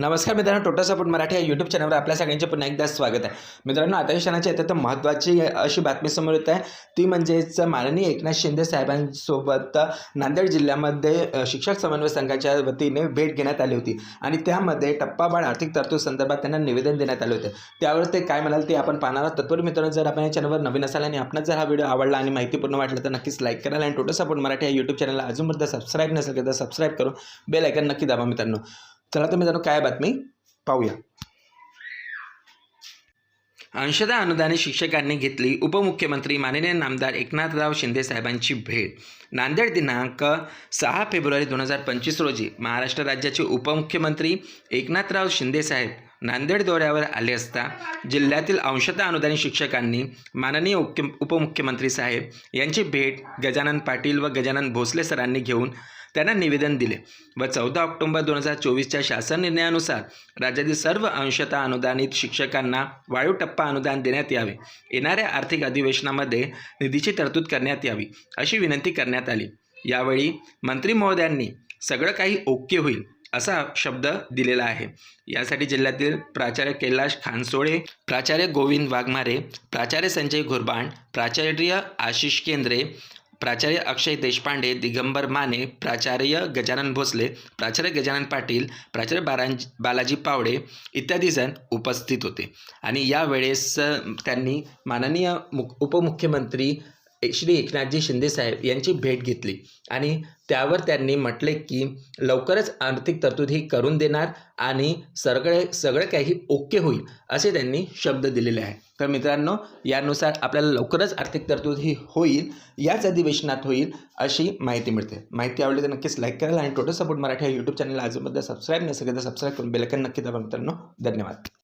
नमस्कार मित्रांनो total support Marathi या यूट्यूब चॅनलवर आपल्या सगळ्यांचे पुन्हा एकदा स्वागत आहे. मित्रांनो आता क्षणाची अत्यंत महत्त्वाची अशी बातमी समोर येत आहे. ती म्हणजेच माननीय एकनाथ शिंदे साहेबांसोबत नांदेड जिल्ह्यामध्ये शिक्षक समन्वय संघाच्या वतीने भेट घेण्यात आली होती. आणि त्यामध्ये टप्पाबाळ आर्थिक तरतूद संदर्भात त्यांना निवेदन देण्यात आले होते. त्यावर ते काय म्हणाल ते आपण पाहणार आहोत. तत्पूर्वी मित्रांनो जर आपण या चॅनलवर नवीन असाल आणि आपणच जर हा व्हिडिओ आवडला आणि माहितीपूर्ण वाटलं तर नक्कीच लाईक कराल आणि टोटल सपोर्ट मराठी या यूट्यूब चॅनलला अजूनपर्यंत सबस्क्राईब नसेल तर सबस्क्राईब करून बेल आयकन नक्की दाबा मित्रांनो. चला तर मित्रांनो काय बातमी? पाहूया. अंशदा अनुदानित शिक्षकांनी घेतली. उपमुख्यमंत्री माननीय नामदार एकनाथराव शिंदे साहेबांची भेट. नांदेड दिनांक सहा फेब्रुवारी दोन हजार पंचवीस रोजी महाराष्ट्र राज्याचे उपमुख्यमंत्री एकनाथराव शिंदे साहेब नांदेड दौऱ्यावर आले असता जिल्ह्यातील अंशदा अनुदानित शिक्षकांनी माननीय उपमुख्यमंत्री साहेब यांची भेट गजानन पाटील व गजानन भोसले सरांनी घेऊन त्यांना निवेदन दिले व चौदा ऑक्टोबर दोन हजार चोवीसच्या शासन निर्णयानुसार राज्यातील सर्व अंशतः अनुदानित शिक्षकांना वाळू टप्पा अनुदान देण्यात यावे. येणाऱ्या आर्थिक अधिवेशनामध्ये निधीची तरतूद करण्यात यावी अशी विनंती करण्यात आली. यावेळी मंत्री महोदयांनी सगळं काही ओके होईल असा शब्द दिलेला आहे. यासाठी जिल्ह्यातील प्राचार्य कैलाश खानसोळे प्राचार्य गोविंद वाघमारे प्राचार्य संजय घुरबाण प्राचार्य आशिष केंद्रे प्राचार्य अक्षय देशपांडे दिगंबर माने प्राचार्य गजानन भोसले प्राचार्य गजानन पाटील प्राचार्य बारांज बालाजी पावडे इत्यादी जण उपस्थित होते. आणि यावेळेस त्यांनी माननीय मुख उपमुख्यमंत्री श्री एकनाथजी शिंदेसाहेब यांची भेट घेतली. आणि त्यावर त्यांनी म्हटले की लवकरच आर्थिक तरतूद ही करून देणार आणि सगळे सगळं काही ओके होईल असे त्यांनी शब्द दिलेले आहे तर मित्रांनो यानुसार आपल्याला लवकरच आर्थिक तरतूद ही होईल याच अधिवेशनात होईल अशी माहिती मिळते. माहिती आवडली तर नक्कीच लाईक कराल आणि टोटल सपोर्ट मराठी या यूट्यूब चॅनलला अजूनपर्यंत सबस्क्राईब नसेल तर सबस्क्राईब करून बेलकन नक्की दाबा मित्रांनो. धन्यवाद.